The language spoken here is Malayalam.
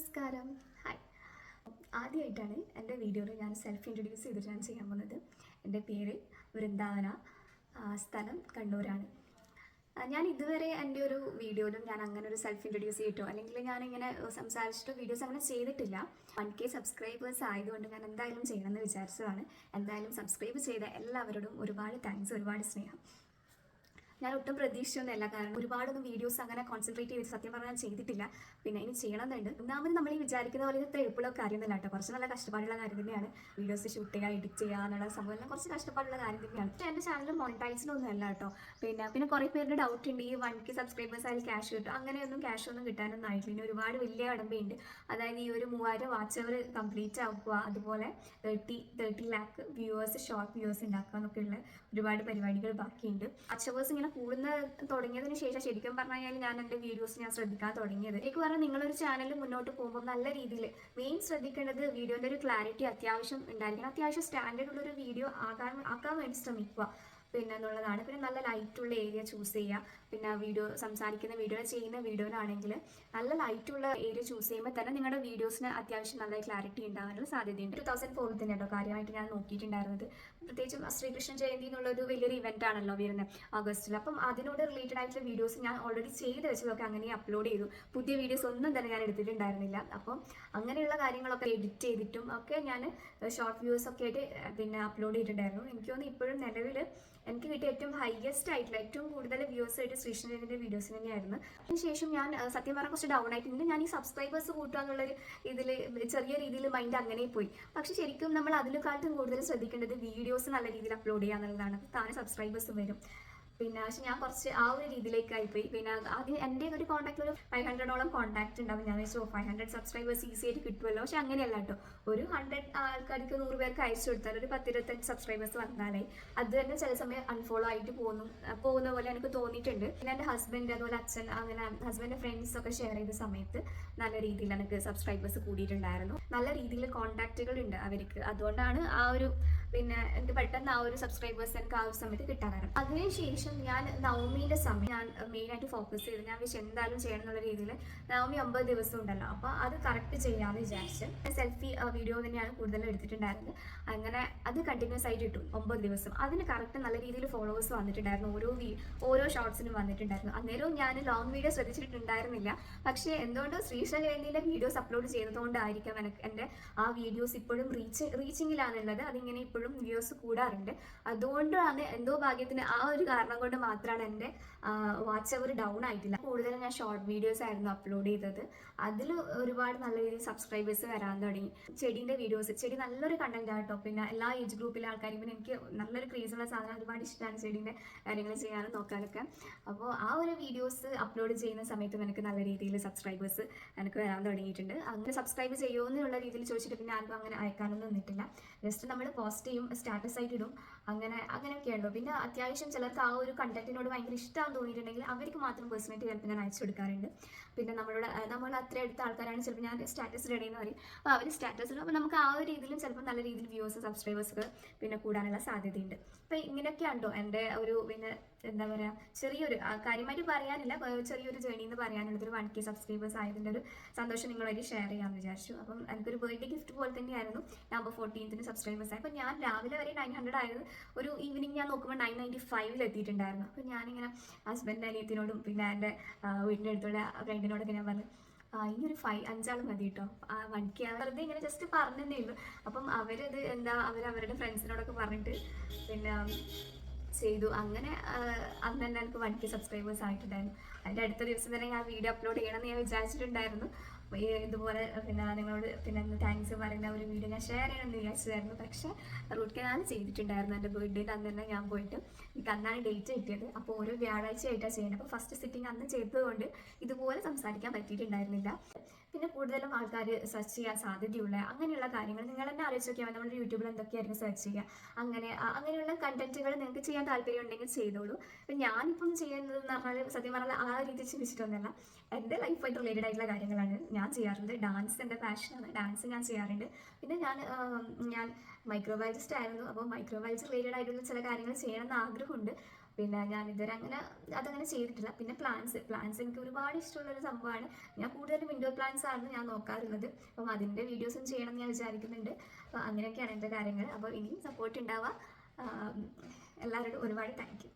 നമസ്കാരം. ഹായ് ആദ്യമായിട്ടാണ് എന്റെ വീഡിയോയിൽ ഞാൻ സെൽഫ് ഇൻട്രൊഡ്യൂസ് ചെയ്തിട്ടാണ് ചെയ്യാൻ പോകുന്നത്. എന്റെ പേര് വൃന്ദാവന. സ്ഥലം കണ്ണൂരാണ്. ഞാൻ ഇതുവരെ എന്റെ ഒരു വീഡിയോയിലും ഞാൻ അങ്ങനെ ഒരു സെൽഫ് ഇൻട്രൊഡ്യൂസ് ചെയ്തിട്ടോ അല്ലെങ്കിൽ ഞാൻ ഇങ്ങനെ സംസാരിച്ചിട്ടോ വീഡിയോസ് അങ്ങനെ ചെയ്തിട്ടില്ല. വൺ കെ സബ്സ്ക്രൈബേഴ്സ് ആയതുകൊണ്ട് ഞാൻ എന്തായാലും ചെയ്യണമെന്ന് വിചാരിച്ചതാണ്. എന്തായാലും സബ്സ്ക്രൈബ് ചെയ്ത എല്ലാവരോടും ഒരുപാട് താങ്ക്സ് ഒരുപാട് സ്നേഹം. ഞാൻ ഒട്ടും പ്രതീക്ഷിച്ചൊന്നുമല്ല. കാരണം ഒരുപാടൊന്നും വീഡിയോസ് അങ്ങനെ കോൺസെൻട്രേറ്റ് ചെയ്ത് സത്യം പറഞ്ഞാൽ ചെയ്തിട്ടില്ല. പിന്നെ ഇനി ചെയ്യണമെന്നുണ്ട്. ഒന്നാമത് നമ്മൾ ഈ വിചാരിക്കുന്ന പോലെ ഇത്ര എളുപ്പമുള്ള കാര്യമൊന്നുമല്ല കേട്ടോ. കുറച്ച് നല്ല കഷ്ടപ്പാടുള്ള കാര്യം തന്നെയാണ്. വീഡിയോസ് ഷൂട്ട് ചെയ്യുക എഡിറ്റ് ചെയ്യുക എന്നുള്ള സംഭവം എല്ലാം കുറച്ച് കഷ്ടപ്പാടുള്ള കാര്യം തന്നെയാണ്. പക്ഷേ എന്റെ ചാനൽ മോണിറ്റൈസിനൊന്നും അല്ല കേട്ടോ. പിന്നെ പിന്നെ കുറേ പേരുടെ ഡൗട്ട് ഉണ്ട്. ഈ വൺ കെ സബ്സ്ക്രൈബേഴ്സ് ആയാലും ക്യാഷ് കിട്ടും. അങ്ങനെയൊന്നും ക്യാഷ് ഒന്നും കിട്ടാനൊന്നും ആയിട്ടില്ല. ഇനി ഒരുപാട് വലിയ കടമ്പയുണ്ട്. അതായത് ഈ ഒരു മൂവായിരം വാച്ച് അവർ കംപ്ലീറ്റ് ആക്കുക അതുപോലെ thirty thirty lakh viewers short viewers ഉണ്ടാക്കുക എന്നൊക്കെയുള്ള ഒരുപാട് പരിപാടികൾ ബാക്കിയുണ്ട്. അച്ചവേഴ്സ് ഇങ്ങനെ കൂടുന്ന തുടങ്ങിയതിന് ശേഷം ശരിക്കും പറഞ്ഞു കഴിഞ്ഞാൽ ഞാൻ എന്റെ വീഡിയോസ് ഞാൻ ശ്രദ്ധിക്കാൻ തുടങ്ങിയത്. എനിക്ക് പറഞ്ഞാൽ നിങ്ങളൊരു ചാനൽ മുന്നോട്ട് പോകുമ്പോൾ നല്ല രീതിയിൽ മെയിൻ ശ്രദ്ധിക്കേണ്ടത് വീഡിയോന്റെ ഒരു ക്ലാരിറ്റി അത്യാവശ്യം ഉണ്ടായിരിക്കണം. അത്യാവശ്യം സ്റ്റാൻഡേർഡ് ഉള്ള ഒരു വീഡിയോ ആകാൻ ആക്കാൻ വേണ്ടി ശ്രമിക്കുക. പിന്നെ എന്നുള്ളതാണ്. പിന്നെ നല്ല ലൈറ്റുള്ള ഏരിയ ചൂസ് ചെയ്യുക പിന്നെ വീഡിയോ സംസാരിക്കുന്ന വീഡിയോ ചെയ്യുന്ന വീഡിയോയിലാണെങ്കിൽ നല്ല ലൈറ്റുള്ള ഏരിയ ചൂസ് ചെയ്യുമ്പോൾ തന്നെ നിങ്ങളുടെ വീഡിയോസിന് അത്യാവശ്യം നല്ല ക്ലാരിറ്റി ഉണ്ടാകാനുള്ള സാധ്യതയുണ്ട്. ടു തൗസൻഡ് ഫോറിൽ തന്നെ കേട്ടോ കാര്യമായിട്ട് ഞാൻ നോക്കിയിട്ടുണ്ടായിരുന്നത്. പ്രത്യേകിച്ചും ശ്രീകൃഷ്ണ ജയന്തി എന്നുള്ളൊരു വലിയൊരു ഇവന്റ് ആണല്ലോ വരുന്നത് ഓഗസ്റ്റിൽ അപ്പം അതിനോട് റിലേറ്റഡ് ആയിട്ടുള്ള വീഡിയോസ് ഞാൻ ഓൾറെഡി ചെയ്ത് വെച്ചതൊക്കെ അങ്ങനെ അപ്ലോഡ് ചെയ്തു. പുതിയ വീഡിയോസ് ഒന്നും തന്നെ ഞാൻ എടുത്തിട്ടുണ്ടായിരുന്നില്ല. അപ്പം അങ്ങനെയുള്ള കാര്യങ്ങളൊക്കെ എഡിറ്റ് ചെയ്തിട്ടും ഒക്കെ ഞാൻ ഷോർട്ട് വ്യൂസ് ഒക്കെ ആയിട്ട് പിന്നെ അപ്ലോഡ് ചെയ്തിട്ടുണ്ടായിരുന്നു. എനിക്ക് തോന്നുന്നു ഇപ്പോഴും നിലവിൽ എനിക്ക് കിട്ടിയ ഏറ്റവും ഹയസ്റ്റ് ആയിട്ടുള്ള ഏറ്റവും കൂടുതൽ വ്യൂസ് ആയിട്ട് ശ്രീകൃഷ്ണന്റെ വീഡിയോസ് തന്നെയായിരുന്നു. അതിനുശേഷം ഞാൻ സത്യം പറഞ്ഞാൽ കുറച്ച് ഡൗൺ ആയിട്ടുണ്ട്. ഞാൻ ഈ സബ്സ്ക്രൈബേഴ്സ് കൂട്ടുക എന്നുള്ളൊരു ഇതിൽ ചെറിയ രീതിയിൽ മൈൻഡ് അങ്ങനെ പോയി. പക്ഷെ ശരിക്കും നമ്മൾ അതിനെക്കാട്ടും കൂടുതൽ ശ്രദ്ധിക്കേണ്ടത് വീഡിയോസ് നല്ല രീതിയിൽ അപ്ലോഡ് ചെയ്യുക എന്നുള്ളതാണ്. താഴെ സബ്സ്ക്രൈബേഴ്സ് വരും. പിന്നെ പക്ഷെ ഞാൻ കുറച്ച് ആ ഒരു രീതിയിലേക്കായി പോയി പിന്നെ ആദ്യം എന്റെ ഒരു കോൺടാക്ട് ഒരു ഫൈവ് ഹൺഡ്രഡോളം കോൺടാക്ട് ഉണ്ടാവും. ഞാൻ വെച്ചു ഫൈവ് ഹൺഡ്രഡ് സബ്സ്ക്രൈബേഴ്സ് ഈസി ആയിട്ട് കിട്ടുമല്ലോ പക്ഷെ അങ്ങനെയല്ല കേട്ടോ. ഒരു ഹൺഡ്രഡ് ആൾക്കാർക്ക് നൂറ് പേർക്ക് അയച്ചു കൊടുത്താൽ ഒരു പത്തിരുപത്തഞ്ച് സബ്സ്ക്രൈബേഴ്സ് വന്നാലേ അത് തന്നെ ചില സമയം അൺഫോളോ ആയിട്ട് പോകുന്നു. പോകുന്ന പോലെ എനിക്ക് തോന്നിയിട്ടുണ്ട്. പിന്നെ എന്റെ ഹസ്ബൻഡ് അതുപോലെ അച്ഛൻ അങ്ങനെ ഹസ്ബൻഡിന്റെ ഫ്രണ്ട്സ് ഒക്കെ ഷെയർ ചെയ്ത സമയത്ത് നല്ല രീതിയിൽ എനിക്ക് സബ്സ്ക്രൈബേഴ്സ് കൂടിയിട്ടുണ്ടായിരുന്നു. നല്ല രീതിയിൽ കോൺടാക്റ്റുകൾ ഉണ്ട് അവർക്ക്. അതുകൊണ്ടാണ് ആ ഒരു പിന്നെ എനിക്ക് പെട്ടെന്ന് ആ ഒരു സബ്സ്ക്രൈബേഴ്സ് എനിക്ക് ആ ഒരു സമയത്ത് കിട്ടാറുണ്ട് അതിനുശേഷം ഞാൻ നവമിയുടെ സമയം ഞാൻ മെയിനായിട്ട് ഫോക്കസ് ചെയ്ത് ഞാൻ വിഷയം എന്തായാലും ചെയ്യണം എന്നുള്ള രീതിയിൽ നവമി ഒമ്പത് ദിവസം ഉണ്ടല്ലോ. അപ്പോൾ അത് കറക്റ്റ് ചെയ്യാമെന്ന് വിചാരിച്ച് സെൽഫി വീഡിയോ തന്നെയാണ് കൂടുതലും എടുത്തിട്ടുണ്ടായിരുന്നത്. അങ്ങനെ അത് കണ്ടിന്യൂസ് ആയിട്ട് ഇട്ടു ഒമ്പത് ദിവസം. അതിന് കറക്റ്റ് നല്ല രീതിയിൽ ഫോളോവേഴ്സ് വന്നിട്ടുണ്ടായിരുന്നു. ഓരോ ഓരോ ഷോർട്സിനും വന്നിട്ടുണ്ടായിരുന്നു. അന്നേരവും ഞാൻ ലോങ് വീഡിയോ ശ്രദ്ധിച്ചിട്ടുണ്ടായിരുന്നില്ല. പക്ഷേ എന്തുകൊണ്ട് ശ്രീഷ ജയന്തിയുടെ വീഡിയോസ് അപ്ലോഡ് ചെയ്തതുകൊണ്ടായിരിക്കാം എനിക്ക് എന്റെ ആ വീഡിയോസ് ഇപ്പോഴും റീച്ച് റീച്ചിങ്ങിലാണുള്ളത് അതിങ്ങനെ ഇപ്പോഴും വ്യൂസ് കൂടാറുണ്ട്. അതുകൊണ്ടാണ് എന്തോ ഭാഗ്യത്തിന് ആ ഒരു കാരണം കൊണ്ട് മാത്രമാണ് എന്റെ വാച്ച് അവർ ഡൗൺ ആയിട്ടില്ല. കൂടുതലും ഞാൻ ഷോർട്ട് വീഡിയോസ് ആയിരുന്നു അപ്ലോഡ് ചെയ്തത്. അതിൽ ഒരുപാട് നല്ല രീതിയിൽ സബ്സ്ക്രൈബേഴ്സ് വരാൻ തുടങ്ങി. ചെടീന്റെ വീഡിയോസ് ചെടി നല്ലൊരു കണ്ടന്റ് കേട്ടോ പിന്നെ എല്ലാ ഏജ് ഗ്രൂപ്പിലെ ആൾക്കാരും പിന്നെ എനിക്ക് നല്ലൊരു ക്രീസുള്ള സാധനം ഒരുപാട് ഇഷ്ടമാണ് ചെടീന്റെ കാര്യങ്ങൾ ചെയ്യാനും നോക്കാനൊക്കെ. അപ്പോൾ ആ ഒരു വീഡിയോസ് അപ്ലോഡ് ചെയ്യുന്ന സമയത്ത് എനിക്ക് നല്ല രീതിയിൽ സബ്സ്ക്രൈബേഴ്സ് എനിക്ക് വരാൻ തുടങ്ങിയിട്ടുണ്ട്. അങ്ങനെ സബ്സ്ക്രൈബ് ചെയ്യുമോ എന്നുള്ള രീതിയിൽ ചോദിച്ചിട്ട് പിന്നെ ആർക്കും അങ്ങനെ അയക്കാനൊന്നും നിന്നിട്ടില്ല. ജസ്റ്റ് നമ്മൾ പോസ്റ്റ് ചെയ്യും സ്റ്റാറ്റസ് ആയിട്ട് ഇടും. അങ്ങനെ അങ്ങനെയൊക്കെ ഉണ്ടോ പിന്നെ അത്യാവശ്യം ചിലർക്ക് ആ ഒരു കണ്ടന്റിനോട് ഭയങ്കര ഇഷ്ടമാണെന്ന് തോന്നിയിട്ടുണ്ടെങ്കിൽ അവർക്ക് മാത്രം പേഴ്സണായിട്ട് ചിലപ്പോൾ ഞാൻ അയച്ചു കൊടുക്കാറുണ്ട്. പിന്നെ നമ്മളോട് നമ്മൾ അത്ര എടുത്ത ആൾക്കാരാണ്. ചിലപ്പോൾ ഞാൻ സ്റ്റാറ്റസ് എന്ന് പറയും. അപ്പോൾ അവർ സ്റ്റാറ്റസ് അപ്പോൾ നമുക്ക് ആ ഒരു രീതിയിലും ചിലപ്പോൾ നല്ല രീതിയിൽ വ്യൂവേഴ്സ് സബ്സ്ക്രൈബേഴ്സ് പിന്നെ കൂടാനുള്ള സാധ്യതയുണ്ട്. അപ്പോൾ ഇങ്ങനെയൊക്കെ ഉണ്ടോ എന്റെ ഒരു പിന്നെ എന്താ പറയുക ചെറിയൊരു കാര്യമായിട്ട് പറയാനില്ല. ചെറിയൊരു ജേണി എന്ന് പറയാനുള്ളത് ഒരു വൺ കെ സബ്സ്ക്രൈബേഴ്സ് ആയതിന്റെ ഒരു സന്തോഷം നിങ്ങളൊരു ഷെയർ ചെയ്യാമെന്ന് വിചാരിച്ചു. അപ്പം എനിക്കൊരു ബർത്ത്ഡേ ഗിഫ്റ്റ് പോലെ തന്നെയായിരുന്നു. നവംബർ ഫോർട്ടീൻത്തിന് സബ്സ്ക്രൈബേഴ്സ് ആയി. അപ്പം ഞാൻ രാവിലെ വരെ നയൻ ഹൺഡ്രഡ് ആയിരുന്നു ഒരു ഈവനിങ് ഞാൻ നോക്കുമ്പോൾ നയൻ നയന്റി ഫൈവിൽ എത്തിയിട്ടുണ്ടായിരുന്നു. അപ്പോൾ ഞാനിങ്ങനെ ഹസ്ബൻഡ് അനിയത്തിനോടും പിന്നെ എന്റെ അടുത്തുള്ള ഫ്രണ്ടിനോടൊക്കെ ഞാൻ പറഞ്ഞു ഈ ഒരു ഫൈവ് അഞ്ചാൾ മതി കേട്ടോ വൺ കെ വെറുതെ ഇങ്ങനെ ജസ്റ്റ് പറഞ്ഞതേ ഉള്ളൂ. അപ്പം അവരത് എന്താ അവർ അവരുടെ ഫ്രണ്ട്സിനോടൊക്കെ പറഞ്ഞിട്ട് പിന്നെ ചെയ്തു. അങ്ങനെ അന്ന് തന്നെ എനിക്ക് വൺ കെ സബ്സ്ക്രൈബേഴ്സ് ആയിട്ടുണ്ടായിരുന്നു. അതിന്റെ അടുത്ത ദിവസം തന്നെ ഞാൻ വീഡിയോ അപ്ലോഡ് ചെയ്യണമെന്ന് ഞാൻ വിചാരിച്ചിട്ടുണ്ടായിരുന്നു. ഇതുപോലെ പിന്നെ നിങ്ങളോട് പിന്നെ താങ്ക്സ് പറയുന്ന ഒരു വീഡിയോ ഞാൻ ഷെയർ ചെയ്യണമെന്ന് വിചാരിച്ചതായിരുന്നു പക്ഷേ റൂട്ട് കനാൽ ചെയ്തിട്ടുണ്ടായിരുന്നു. എന്റെ ബർത്ത്ഡേന്റെ അന്ന് തന്നെ ഞാൻ പോയിട്ട് എനിക്ക് അന്നാണ് ഡേറ്റ് കിട്ടിയത്. അപ്പോൾ ഓരോ വ്യാഴാഴ്ച ആയിട്ടാണ് ചെയ്യുന്നത്. അപ്പോൾ ഫസ്റ്റ് സിറ്റിംഗ് അന്ന് ചെയ്തതുകൊണ്ട് ഇതുപോലെ സംസാരിക്കാൻ പറ്റിയിട്ടുണ്ടായിരുന്നില്ല. പിന്നെ കൂടുതലും ആൾക്കാർ സെർച്ച് ചെയ്യാൻ സാധ്യതയുള്ള അങ്ങനെയുള്ള കാര്യങ്ങൾ നിങ്ങൾ തന്നെ ആലോചിച്ച് നോക്കിയാൽ നമ്മുടെ യൂട്യൂബിൽ എന്തൊക്കെയായിരിക്കും സെർച്ച് ചെയ്യുക. അങ്ങനെ അങ്ങനെയുള്ള കണ്ടന്റുകൾ നിങ്ങൾക്ക് ചെയ്യാൻ താല്പര്യം ഉണ്ടെങ്കിൽ ചെയ്തോളൂ. ഇപ്പം ഞാനിപ്പം ചെയ്യുന്നത് എന്ന് പറഞ്ഞാൽ സത്യം പറഞ്ഞാൽ ആ രീതി ചിന്തിച്ചിട്ടൊന്നുമല്ല. എന്റെ ലൈഫായിട്ട് റിലേറ്റഡ് ആയിട്ടുള്ള കാര്യങ്ങളാണ് ഞാൻ ചെയ്യാറുണ്ട്. ഡാൻസ് എന്റെ പാഷനാണ് ഡാൻസ് ഞാൻ ചെയ്യാറുണ്ട്. പിന്നെ ഞാൻ ഞാൻ മൈക്രോബയോളജിസ്റ്റ് ആയിരുന്നു. അപ്പോൾ മൈക്രോബയോളജി റിലേറ്റഡ് ആയിട്ടുള്ള ചില കാര്യങ്ങൾ ചെയ്യണമെന്ന് ആഗ്രഹമുണ്ട്. പിന്നെ ഞാൻ ഇതുവരെ അങ്ങനെ അതങ്ങനെ ചെയ്തിട്ടില്ല. പിന്നെ പ്ലാന്റ്സ് പ്ലാന്റ്സ് എനിക്ക് ഒരുപാട് ഇഷ്ടമുള്ള ഒരു സംഭവമാണ്. ഞാൻ കൂടുതലും വിൻഡോ പ്ലാന്റ്സ് ആണ് ഞാൻ നോക്കാറുള്ളത്. അപ്പം അതിന്റെ വീഡിയോസും ചെയ്യണം എന്ന് ഞാൻ വിചാരിക്കുന്നുണ്ട്. അപ്പോൾ അങ്ങനെയൊക്കെയാണ് എന്റെ കാര്യങ്ങൾ. അപ്പോൾ ഇനിയും സപ്പോർട്ട് ഉണ്ടാവുക എല്ലാവരോടും ഒരുപാട് താങ്ക് യു